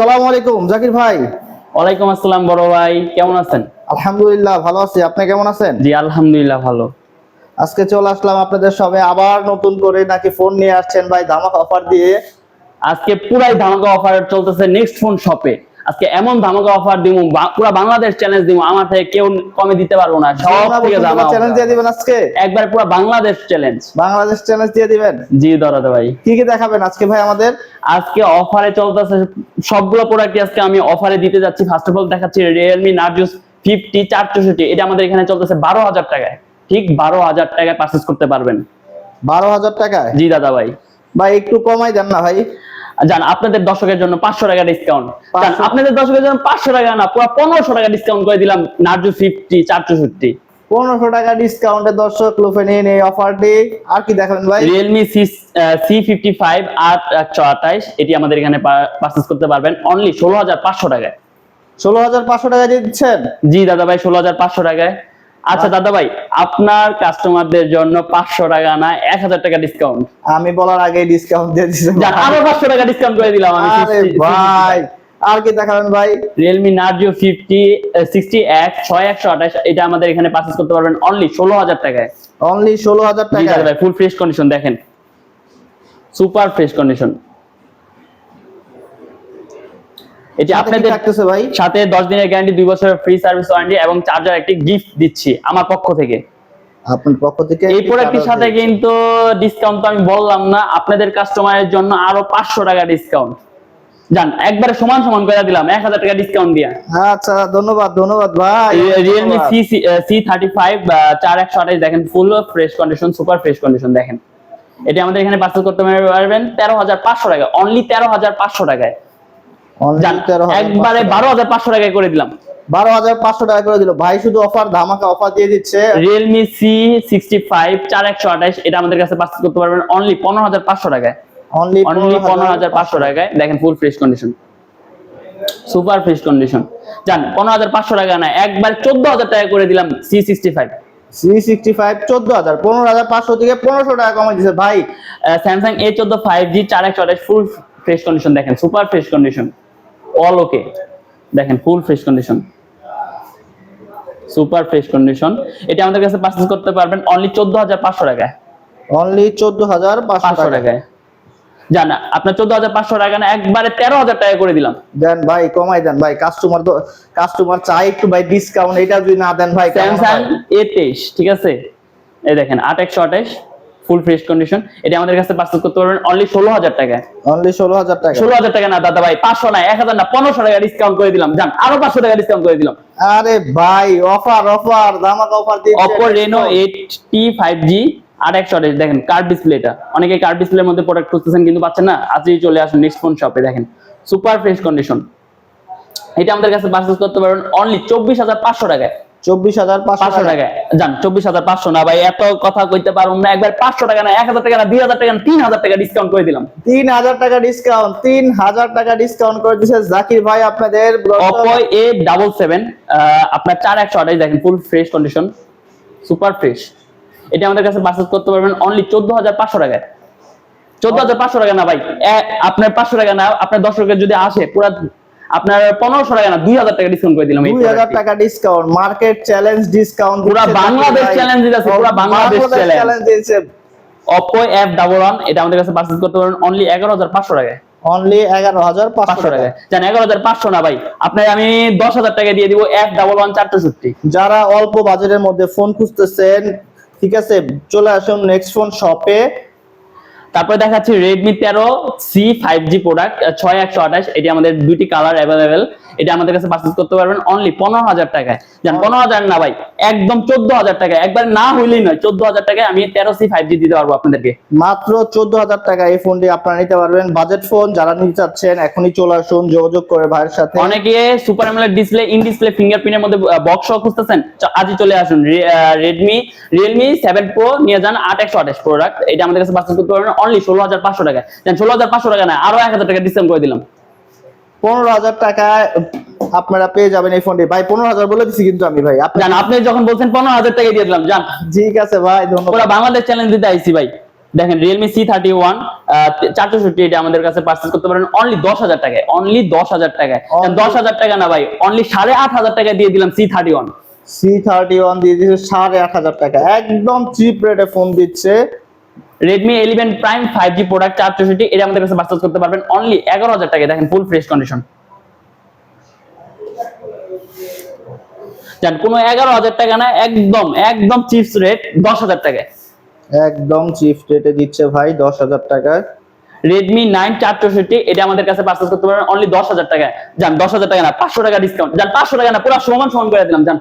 আসসালামু আলাইকুম জাকির ভাই। ওয়ালাইকুম আসসালাম বড় ভাই কেমন আছেন? আলহামদুলিল্লাহ ভালো আছি। আপনি কেমন আছেন? জি আলহামদুলিল্লাহ ভালো। আজকে চলে আসলাম আপনাদের সবে আবার নতুন করে নাকি ফোন নিয়ে আসছেন ভাই ধামাকা অফার দিয়ে। আজকে পুরাই ধামাকা অফার চলতেছে নেক্সট ফোন শপে আজকে এমন ধামাকা অফার দিব পুরো বাংলাদেশ চ্যালেঞ্জ দিব আমার থেকে কেউ কমে দিতে পারব না। সব থেকে ধামাকা চ্যালেঞ্জ দিয়ে দিবেন আজকে? একবার পুরো বাংলাদেশ চ্যালেঞ্জ বাংলাদেশ চ্যালেঞ্জ দিয়ে দিবেন? জি দরাতে ভাই। কি কি দেখাবেন আজকে ভাই আমাদের? আজকে অফারে চলতেছে সবগুলো প্রোডাক্ট আজকে আমি অফারে দিতে যাচ্ছি। ফার্স্ট অফ অল দেখাচ্ছি নার্জুস ফিফটি চার চৌষট্টি এটা আমাদের এখানে চলতেছে বারো হাজার টাকায়। ঠিক বারো হাজার টাকায় পারচেস করতে পারবেন। বারো হাজার টাকায়? জি দাদা ভাই। ভাই একটু কমাই দেন না ভাই। জান আপনাদের দর্শকের জন্য পাঁচশো টাকা ডিসকাউন্ট জান 500 আপনাদের দর্শকের জন্য পাঁচশো টাকা না পুরো পনেরোশো টাকা ডিসকাউন্ট করে দিলাম নার্জু ফিফটি চার চৌষট্টি পনেরোশো টাকা ডিসকাউন্টে দর্শক লুফে নিয়ে এই অফারটি আর কি দেখাবেন ভাই? Realme C C fifty five আট একশো আঠাইশ এটি আমাদের এখানে পারচেস করতে পারবেন অনলি ষোলো হাজার পাঁচশো টাকায়। ষোলো হাজার পাঁচশো টাকা দিয়ে দিচ্ছেন? জি দাদা ভাই ষোলো হাজার পাঁচশো টাকায়। আচ্ছা দাদা ভাই আপনার কাস্টমারদের জন্য পাঁচশো টাকা না এক হাজার টাকা ডিসকাউন্ট আমি বলার আগে ডিসকাউন্ট দিয়ে দিচ্ছেন যান আরও পাঁচশো টাকা ডিসকাউন্ট করে দিলাম ভাই আর কি দেখাবেন ভাই? রিয়েলমি নার্জিও ফিফটি সিক্সটি এক ছয় একশো আঠাশ এটা আমাদের এখানে পারচেস করতে পারবেন অনলি ষোলো হাজার টাকায়। অনলি ষোলো হাজার টাকা ফুল ফ্রেশ কন্ডিশন দেখেন। সুপার ফ্রেশ কন্ডিশন এটি আপনাদের ভাই? সাথে দশ দিনের গ্যারান্টি দুই বছরের ফ্রি সার্ভিস ওয়ারেন্টি এবং চার্জার একটি গিফট দিচ্ছি আমার পক্ষ থেকে। আপনার পক্ষ থেকে এই প্রোডাক্টের সাথে কিন্তু ডিসকাউন্ট তো আমি বললাম না আপনাদের কাস্টমারের জন্য আরও পাঁচশো টাকা ডিসকাউন্ট জান একবারে সমান সমান করে দিলাম এক হাজার টাকা ডিসকাউন্ট দিয়া। আচ্ছা ধন্যবাদ ধন্যবাদ ভাই রিয়েলমি ধন্যবাদ। সি সি থার্টি ফাইভ চার একশো আঠাশ দেখেন full fresh condition super fresh condition দেখেন। এটি আমাদের এখানে পার্সেল করতে পারবেন তেরো হাজার পাঁচশো টাকা অনলি তেরো হাজার পাঁচশো টাকায়। Only জান 13,500 একবারে বারো হাজার পাঁচশো টাকায় করে দিলাম। বারো হাজার পাঁচশো টাকা করে দিল। ভাই শুধু অফার ধামাকা অফার দিয়ে দিচ্ছে। রিয়েলমি সি সিক্সটি ফাইভ চার একশো আঠাশ এটা আমাদের কাছে করতে পারবেন অনলি পনেরো হাজার পাঁচশো টাকায়। অনলি পনেরো হাজার পাঁচশো টাকায়। দেখেন full fresh condition super fresh condition জান পনেরো হাজার পাঁচশো টাকা না একবার চোদ্দ হাজার টাকা করে দিলাম C sixty five C sixty five চোদ্দ হাজার। পনেরো হাজার পাঁচশো থেকে পনেরোশো টাকা কমে দিচ্ছে ভাই স্যামসাং এ চোদ্দ ফাইভ জি চার একশো আঠাশ ফুল ফ্রেশ কন্ডিশন দেখেন super fresh condition all okay দেখেন full fresh condition super fresh condition এটা আমাদের কাছে পারচেজ করতে পারবেন অনলি চোদ্দ হাজার পাঁচশো টাকায়। অনলি চোদ্দ হাজার পাঁচশো পাঁচশো টাকা টাকায়। জানা আপনার চোদ্দ হাজার পাঁচশো টাকা না একবারে তেরো হাজার টাকা করে দিলাম। দেন ভাই কমাই দেন। ভাই কাস্টমার তো কাস্টমার চাই একটু ভাই ডিসকাউন্ট এটা যদি না দেন ভাই স্যামসাং হয়? এ তেইশ ঠিক আছে? এই দেখেন আট একশো আঠাশ। ফুল ফ্রেশ কন্ডিশন এটা আমাদের কাছে পারচেজ করতে পারবেন অনলি ষোলো হাজার টাকায়। অনলি ষোলো হাজার টাকা। ষোলো হাজার টাকা না দাদা ভাই পাঁচশো না এক হাজার না পনেরোশো টাকা ডিসকাউন্ট করে দিলাম। জান আরও পাঁচশো টাকা ডিসকাউন্ট করে দিলাম। আরে ভাই অফার অফার ধামাকা অফার দিচ্ছে Oppo Reno eight T five G আর একশো আঠাশ দেখেন কার্ড ডিসপ্লেটা অনেকে কার্ড ডিসপ্লের মধ্যে প্রোডাক্ট খুঁজতেছেন কিন্তু পাচ্ছেন না। আজই চলে আসুন নেক্সট ফোন শপে দেখেন। সুপার ফ্রেশ কন্ডিশন এটা আমাদের কাছে পারচেজ করতে পারবেন অনলি চব্বিশ হাজার পাঁচশো টাকায়। চব্বিশ হাজার পাঁচশো টাকা। জান চব্বিশ হাজার পাঁচশো না ভাই এত কথা কইতে না। একবার পাঁচশো টাকা না এক হাজার টাকা না দুই হাজার টাকা তিন হাজার টাকা ডিসকাউন্ট করে দিলাম। তিন হাজার টাকা ডিসকাউন্ট তিন হাজার টাকা ডিসকাউন্ট করে দিচ্ছে জাকির ভাই আপনাদের অপো এ ডাবল সেভেন আপনার চার একশো আঠাশ দেখেন full fresh condition super fresh এটা আমাদের কাছে করতে পারবেন অনলি চোদ্দ হাজার পাঁচশো টাকায়। চোদ্দ হাজার পাঁচশো টাকা না ভাই আপনার পাঁচশো টাকা না আপনার দর্শকের যদি আসে পুরা আপনার পনেরোশো টাকা না দুই হাজার টাকা ডিসকাউন্ট করে দিলাম দুই হাজার টাকা ডিসকাউন্ট মার্কেট চ্যালেঞ্জ ডিসকাউন্ট পুরা বাংলাদেশ challenge দিতেছে, পুরা বাংলাদেশ চ্যালেঞ্জ দিয়েছে। অপো এফ ডাবল ওয়ান এটা আমাদের কাছে পারচেজ করতে পারেন অনলি এগারো হাজার পাঁচশো টাকায়। অনলি এগারো হাজার পাঁচশো টাকা জান এগারো হাজার পাঁচশো না ভাই আপনার আমি দশ হাজার টাকা দিয়ে দিব এফ ডাবল ওয়ান চারশোষট্টি যারা অল্প বাজেটের মধ্যে ফোন খুঁজতেছেন ঠিক আছে চলে আসুন নেক্সট ফোন শপে তারপরে দেখাচ্ছি রেডমি তেরো সি ফাইভ জি প্রোডাক্ট ছয় একশো আঠাশ। এটি আমাদের দুটি কালার অ্যাভেলেবেল এটা আমাদের কাছে পারচেজ করতে পারবেন অনলি পনেরো হাজার টাকায়। জান পনেরো হাজার না ভাই একদম চোদ্দ হাজার টাকা একবার না হইলেই নয় চোদ্দ হাজার টাকায় আমি তেরো সি ফাইভ জি দিতে পারব আপনাদেরকে। মাত্র চোদ্দ হাজার টাকা এই ফোনটি আপনারা নিতে পারবেন। বাজেট ফোন যারা নিতে চাচ্ছেন এখনই চলে আসুন যোগাযোগ করে ভাইয়ের সাথে। অনেকে super AMOLED display in display ফিঙ্গারপ্রিন্টের মধ্যে বক্স খুঁজতেছেন আজই চলে আসুন। রেডমি রিয়েলমি সেভেন প্রো নিয়ে যান আট একশো আঠাশ প্রোডাক্ট এটা আমাদের কাছে পারচেজ করতে পারবেন অনলি ষোলো হাজার পাঁচশো টাকা ষোলো হাজার পাঁচশো টাকা না আরও এক হাজার টাকা ডিসকাউন্ট করে দিলাম। পনেরো হাজার টাকায় আপনারা পেয়ে যাবেন এই ফোনটি ভাই পনেরো হাজার বলে দিচ্ছি কিন্তু আমি ভাই। জান আপনি যখন বলছেন পনেরো হাজার টাকা দিয়ে দিলাম জান। ঠিক আছে ভাই ধন্যবাদ। বাংলাদেশ চ্যালেঞ্জ দিতে আইছি ভাই। দেখেন রিয়েলমি সি থার্টি ওয়ান চারশোষট্টি এটা আমাদের কাছে পার্চেস করতে পারেন অনলি দশ হাজার টাকায় অনলি দশ হাজার টাকায়। দশ হাজার টাকা না ভাই অনলি সাড়ে আট হাজার টাকা দিয়ে দিলাম C thirty one C thirty one দিয়ে দিচ্ছে সাড়ে আট হাজার টাকা। একদম চিপ রেটে ফোন দিচ্ছে। Redmi eleven prime five G product চার চৌষট্টি এটা আমাদের কাছে পার্চেস করতে পারবেন অনলি এগারো হাজার টাকা দেখেন ফুল ফ্রেশ কন্ডিশন জান কোনো এগারো হাজার টাকা না একদম একদম চিপস রেট দশ হাজার টাকায়। একদম চিপ রেটে দিচ্ছে ভাই দশ হাজার টাকায়। রেডমি নাইন চার চৌষট্টি এটা আমাদের কাছে পার্চেস করতে পারবেন অনলি দশ হাজার টাকায়। যান দশ হাজার টাকা না পাঁচশো টাকা ডিসকাউন্ট যান পাঁচশো টাকা না পুরো সমান সমান করে দিলাম যান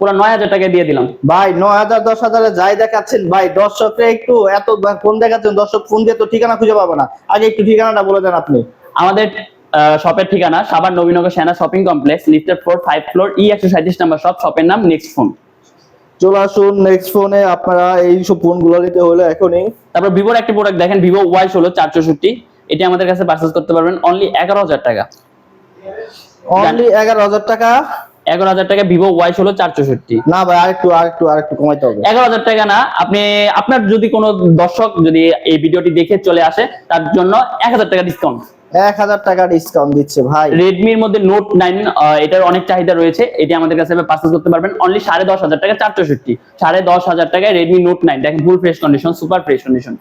পুরো নয় হাজার টাকা দিয়ে দিলাম। ভাই নয় হাজার দশ হাজারে যাই দেখাচ্ছেন ভাই দর্শকরা একটু এত ফোন দেখাচ্ছেন দর্শক ফোন দিয়ে তো ঠিকানা খুঁজে পাবে না। আগে একটু ঠিকানাটা বলে দেন আপনি। আমাদের শপের ঠিকানা Savar Nabinagar Sena shopping complex lifted floor five floor E একশো সাঁত্রিশ নাম্বার শপ শপের নাম নেক্সট ফোন চলে আসুন নেক্সট ফোনে আপনারা এই সব ফোনগুলো নিতে হলে এখনই। তারপর ভিভোর একটা প্রোডাক্ট দেখেন ভিভো ওয়াই ষোলো চার চৌষট্টি এটি আমাদের কাছে পার্চেস করতে পারবেন অনলি এগারো হাজার টাকা। অনলি এগারো হাজার টাকা। এগারো হাজার টাকা ভিভো ওয়াই ষোলো চার চৌষট্টি না ভাই আরেকটু আরেকটু আরেকটু কমাইতে হবে। এগারো হাজার টাকা না আপনি আপনার যদি কোনো দর্শক যদি এই ভিডিওটি দেখে চলে আসে তার জন্য এক হাজার টাকা ডিসকাউন্ট এক হাজার টাকা ডিসকাউন্ট দিচ্ছে ভাই। রেডমির মধ্যে নোট নাইন এটার অনেক চাহিদা রয়েছে এটি আমাদের কাছে পার্চেস করতে পারবেন অনলি সাড়ে দশ হাজার টাকা চার চৌষট্টি সাড়ে দশ হাজার টাকায় রেডমি নোট নাইন দেখেন full fresh condition super fresh condition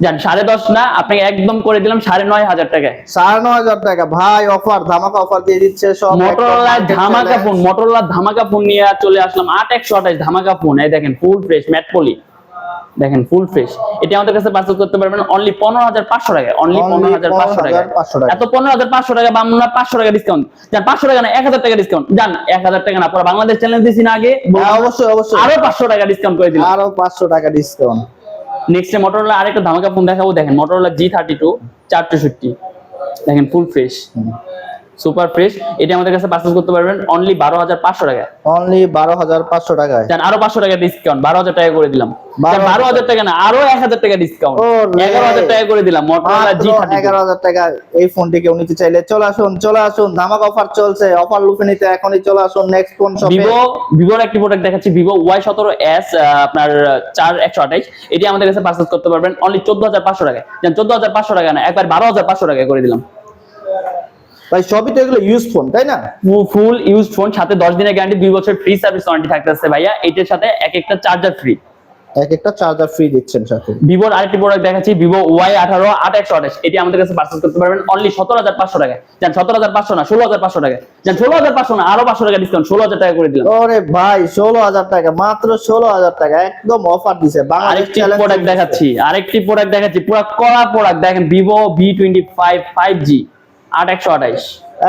জান সাড়ে দশ না আপনাকে একদম করে দিলাম সাড়ে নয় হাজার টাকায়। সাড়ে নয় হাজার টাকা। ভাই অফার ধামাকা অফার দিয়ে দিচ্ছে সব। মোটরোলা ধামাকা ফোন মোটরোলা ধামাকা ফোন নিয়ে চলে আসলাম। আট একশো আঠাশ ধামাকা ফোন এই দেখেন ফুল ফ্রেশ ম্যাট পলি দেখেন ফুল ফ্রেশ এটা আমাদের কাছে পার্চেস করতে পারবেন অনলি পনেরো হাজার পাঁচশো টাকা অনলি পনেরো হাজার পাঁচশো টাকা। 15,500 এত পনেরো হাজার পাঁচশো টাকা বা আমরা পাঁচশো টাকা ডিসকাউন্ট যান পাঁচশো টাকা না এক হাজার টাকা ডিসকাউন্ট যান এক হাজার টাকা না পুরো বাংলাদেশ চ্যালেঞ্জ দিছি না আগে। হ্যাঁ, অবশ্যই অবশ্যই। আরও পাঁচশো টাকা ডিসকাউন্ট করে দিলাম। আরও পাঁচশো টাকা ডিসকাউন্ট নেক্সট মোটরলা আরেকটা ধামাকা ফোন দেখাবো। দেখেন মোটরলা জি থার্টি টু। চার দেখেন ফুল ফ্রেশ সুপার ফ্রেশ। এটা আমাদের কাছে পার্চেস করতে পারবেন অনলি বারো হাজার পাঁচশো টাকা অনলি বারো হাজার পাঁচশো টাকায়। আরও পাঁচশো টাকা ডিসকাউন্ট বারো হাজার টাকা করে দিলাম। বারো হাজার টাকা। না আরও এক হাজার টাকা ডিসকাউন্ট। এগারো হাজার টাকা করে দিলাম মোটরোলা জি এগারো হাজার টাকা। এই ফোনটি কেউ নিতে চাইলে চলে আসুন চলে আসুন। ধামাক অফার চলছে অফার লুফে নিতে এখনই চলে আসুন নেক্সট ফোন শপে ভিভো ভিভোর একটি প্রোডাক্ট দেখাচ্ছি ভিভো ওয়াই সতেরো এস আপনার চার একশো আঠাইশ এটি আমাদের কাছে পার্চেস করতে পারবেন অনলি চোদ্দ হাজার পাঁচশো টাকা চোদ্দ হাজার পাঁচশো টাকা না একবার বারো হাজার পাঁচশো টাকা করে দিলাম। ভাই সবই তো এগুলো ইউজ ফোন তাই না? ফুল ইউজ ফোন সাথে দশ দিনের গ্যারান্টি দুই বছর ফ্রি সার্ভিস ওয়ারেন্টি থাকতেছে ভাইয়া। এটার সাথে এক একটা চার্জার ফ্রি এক একটা চার্জার ফ্রি দিচ্ছেন সাথে। ভিভোর আরেকটি প্রোডাক্ট দেখাচ্ছি ভিভো ওয়াই আঠারো আট একশো আঠাশ। এটি আমাদের কাছে পার্চেস করতে পারবেন অনলি সতেরো হাজার পাঁচশো টাকা। যান সতেরো হাজার পাঁচশো না ষোলো হাজার পাঁচশো টাকা। যান ষোলো হাজার পাঁচশো না আরও পাঁচশো টাকা ডিসকাউন্ট ষোলো হাজার টাকা করে দিলাম। ওরে ভাই ষোলো হাজার টাকা মাত্র ষোলো হাজার টাকা একদম অফার দিছে আরেকটি প্রোডাক্ট। দেখাচ্ছি আরেকটি প্রোডাক্ট দেখাচ্ছি পুরো কড়া প্রোডাক্ট দেখেন Vivo V twenty five five G আট একশো আঠাইশ।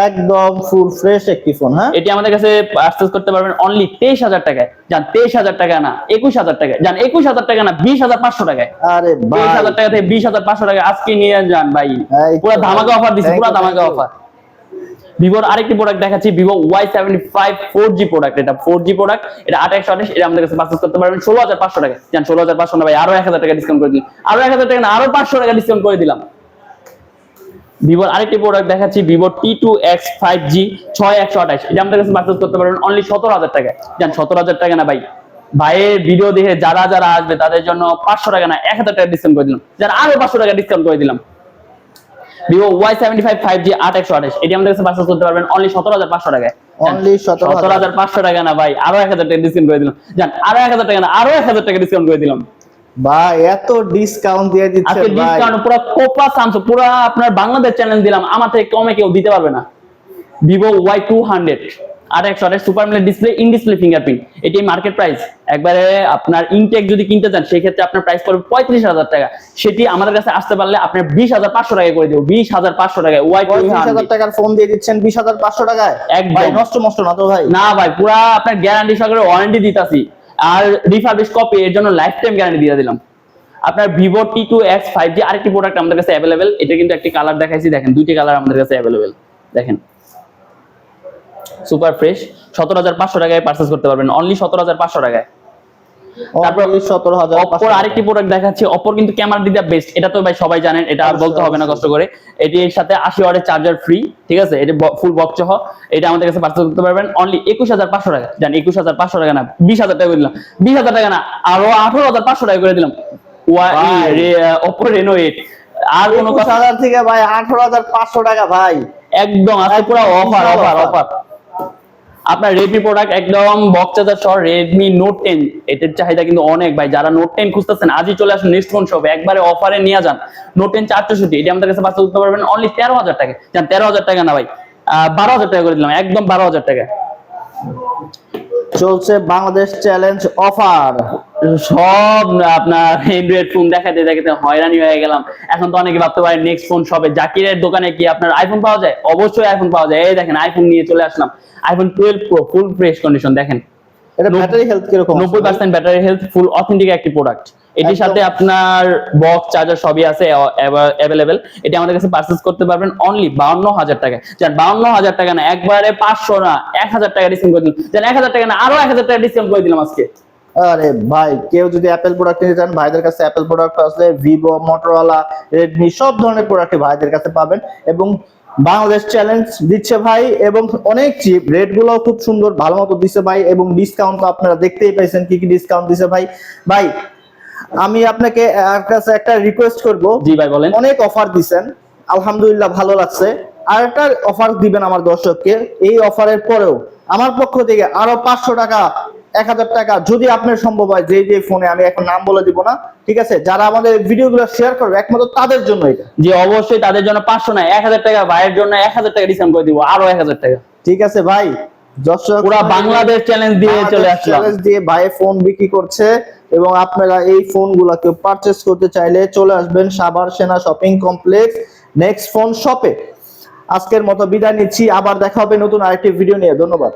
একদম ফুল ফ্রেশ একটি ফোন হ্যাঁ? এটি আমাদের কাছে পার্চেস করতে পারবেন অনলি তেইশ হাজার টাকায়। যান তেইশ হাজার টাকা না একুশ হাজার টাকা যান একুশ হাজার টাকা না বিশ হাজার পাঁচশো টাকায়। আরে হাজার টাকা থেকে বিশ হাজার পাঁচশো টাকা আজকে নিয়ে যান ভাই। পুরো ধামাকা অফার দিচ্ছি পুরো ধামাকা. অফার ভিভোর আরেকটি প্রোডাক্ট দেখাচ্ছি Vivo Y seventy five four G product এটা ফোর জি প্রোডাক্ট এটা আট একশো আঠাশ এটা আমাদের কাছে পার্চেস করতে পারবেন ষোলো হাজার পাঁচশো টাকা যান ষোলো হাজার পাঁচশো না ভাই আরও এক হাজার টাকা ডিসকাউন্ট করে দিলাম। আরও এক হাজার টাকা না আরও পাঁচশো টাকা ডিসকাউন্ট করে দিলাম। ভিভোর আরেকটি প্রোডাক্ট দেখাচ্ছি Vivo T two X five G ছয় একশো আঠাশ। এটা আমাদের কাছে পার্চেস করতে পারবেন অনলি সতেরো হাজার টাকা যান সতেরো হাজার টাকা না ভাই? ভাইয়ের ভিডিও দেখে যারা যারা আসবে তাদের জন্য পাঁচশো টাকা না এক হাজার টাকা ডিসকাউন্ট করে দিলাম। যারা আরও পাঁচশো টাকা ডিসকাউন্ট করে দিলাম। Vivo Y seventy five five G আট একশো আঠাশ। এটি আমাদের কাছে পার্চেস করতে পারবেন অনলি সতেরো হাজার পাঁচশো টাকায়। Only 17,500 সতেরো হাজার পাঁচশো টাকা না ভাই আরও এক হাজার টাকা ডিসকাউন্ট করে দিলাম। যান আরও এক হাজার টাকা না আরও এক হাজার টাকা ডিসকাউন্ট করে দিলাম। ভাই এত ডিসকাউন্ট দিয়ে দিচ্ছে আজকে ডিসকাউন্ট পুরো কোপা পুরো আপনার বাংলাদেশ চ্যালেঞ্জ দিলাম আমার থেকে কমে কেউ দিতে পারবে না। ভিভো ওয়াই টু হান্ড্রেড আর একশো আঠাশ সুপার মিলে ডিসপ্লে ইন ডিসপ্লে ফিঙ্গারপ্রিন্ট এটি মার্কেট প্রাইস একবারে আপনার ইনটেক যদি কিনতে চান সেই ক্ষেত্রে আপনার প্রাইস পড়বে পঁয়ত্রিশ হাজার টাকা। সেটি আমাদের কাছে আসতে পারলে আপনার বিশ হাজার পাঁচশো টাকা করে দেবো। বিশ হাজার পাঁচশো টাকায় ওয়াই হাজার টাকার ফোন দিয়ে দিচ্ছেন বিশ হাজার পাঁচশো টাকায়? একদম। ভাই নষ্ট নষ্ট না তো ভাই? না ভাই পুরা আপনার গ্যারান্টি সহকারে ওয়ারেন্টি দিতাছি। আর রিফার্বিশ কপি এর জন্য লাইফ টাইম গ্যারান্টি দিয়ে দিলাম। আপনার Vivo T two X five G আরেকটি প্রোডাক্ট আমাদের কাছে অ্যাভেলেবেল এটা কিন্তু একটি কালার দেখাইছি, দেখেন, দুইটি কালার আমাদের কাছে অ্যাভেলেবেল দেখেন। সুপার ফ্রেশ সতেরো হাজার পাঁচশো টাকায় পার্চেস করতে পারবেন। অনলি সতেরো হাজার পাঁচশো টাকায়। তারপর তারপর সতেরো হাজার অপর আরেকটি প্রোডাক্ট দেখাচ্ছি অপর কিন্তু ক্যামেরা বেস্ট এটা তো ভাই সবাই জানেন এটা আর বলতে হবে না কষ্ট করে। এটির সাথে আশি ওয়াটের চার্জার ফ্রি ঠিক আছে? এটা ফুল বক্স সহ। এটা আমাদের কাছে পার্চেস করতে পারবেন অনলি একুশ হাজার পাঁচশো টাকা। জান একুশ হাজার পাঁচশো টাকা না বিশ হাজার টাকা করে দিলাম। বিশ হাজার টাকা না আরও আঠারো হাজার পাঁচশো টাকা করে দিলাম। ওপো রেনো এইট আর কোনো কথা থেকে ভাই আঠারো হাজার পাঁচশো টাকা ভাই। একদম আছে পুরো অফার অফার অফার আপনার রেডমি প্রোডাক্ট একদম বক্স সহ রেডমি নোট টেন এটার চাহিদা কিন্তু অনেক ভাই। যারা নোট টেন খুঁজতেছেন, আজই চলে আসুন ফোন শপে একবারে অফারে নিয়ে যান। নোট টেন চারশোটি এটি আমাদের কাছে বাচ্চা করতে পারবেন অনলি তেরো হাজার টাকা তেরো হাজার টাকা না ভাই বারো হাজার টাকা করে দিলাম, একদম বারো হাজার টাকা চলছে বাংলাদেশ চ্যালেঞ্জ অফার সব আপনার অ্যান্ড্রয়েড ফোন দেখাতে দেখাতে হয়রানি হয়ে গেলাম। এখন তো অনেকে ভাবতে পারে নেক্সট ফোন শপে জাকিরের দোকানে কি আপনার আইফোন পাওয়া যায়? অবশ্যই আইফোন পাওয়া যায়। এই দেখেন আইফোন নিয়ে চলে আসলাম। IPhone twelve pro full fresh condition দেখেন। এটা ব্যাটারি হেলথ কীরকম নব্বই? Percent battery health full authentic একটি প্রোডাক্ট এটির সাথে আপনার বক্স চার্জার সবই আছে অ্যাভেলেবেল এটি আমাদের কাছে পারচেস করতে পারবেন অনলি বাউন্ন হাজার টাকা যার বাউন্ন হাজার টাকা না একবারে পাঁচশো না এক হাজার টাকা ডিসকাউন্ট করে দিলাম। যার এক হাজার টাকা না আরও এক হাজার টাকা ডিসকাউন্ট করে দিলাম আজকে। আরে ভাই কেউ যদি অ্যাপেল প্রোডাক্ট নিতে চান ভাইদের কাছে অ্যাপেল প্রোডাক্ট আছে ভিভো মোটরোলা রেডমি সব ধরনের প্রোডাক্ট ভাইদের কাছে পাবেন এবং বাংলাদেশ চ্যালেঞ্জ দিচ্ছে ভাই এবং অনেক চিপ রেটগুলো খুব সুন্দর ভালো মতো দিচ্ছে ভাই এবং ডিসকাউন্ট তো আপনারা দেখতেই পাইছেন কি কি ডিসকাউন্ট দিচ্ছে ভাই। ভাই আমি আপনাকে কাছে একটা রিকোয়েস্ট করব। জি ভাই বলেন। অনেক অফার দিছেন। আলহামদুলিল্লাহ ভালো লাগছে। আর একটা অফার দিবেন আমার দর্শককে। এই অফারের পরেও আমার পক্ষ থেকে আরও পাঁচশো টাকা এক হাজার টাকা যদি আপনার সম্ভব হয় যে যে ফোনে আমি এখন নাম বলে দিব না ঠিক আছে? যারা আমাদের ভিডিওগুলো শেয়ার করবে একমাত্র তাদের জন্য এটা। যে অবশ্যই তাদের জন্য পাঁচশো না এক হাজার টাকা ভাইয়ের জন্য এক হাজার টাকা ডিসকাউন্ট করে দিব আরও এক হাজার টাকা। ঠিক আছে ভাই দর্শক পুরা বাংলাদেশ চ্যালেঞ্জ দিয়ে চলে আসলাম। চ্যালেঞ্জ দিয়ে ভাই ফোন বিক্রি করছে। এবং আপনারা এই ফোনগুলোকে পারচেস করতে চাইলে চলে আসবেন সাভার সেনা শপিং কমপ্লেক্স নেক্সট ফোন শপে আজকের মতো বিদায় নিচ্ছি, আবার দেখা হবে নতুন আরেকটি ভিডিও নিয়ে। ধন্যবাদ।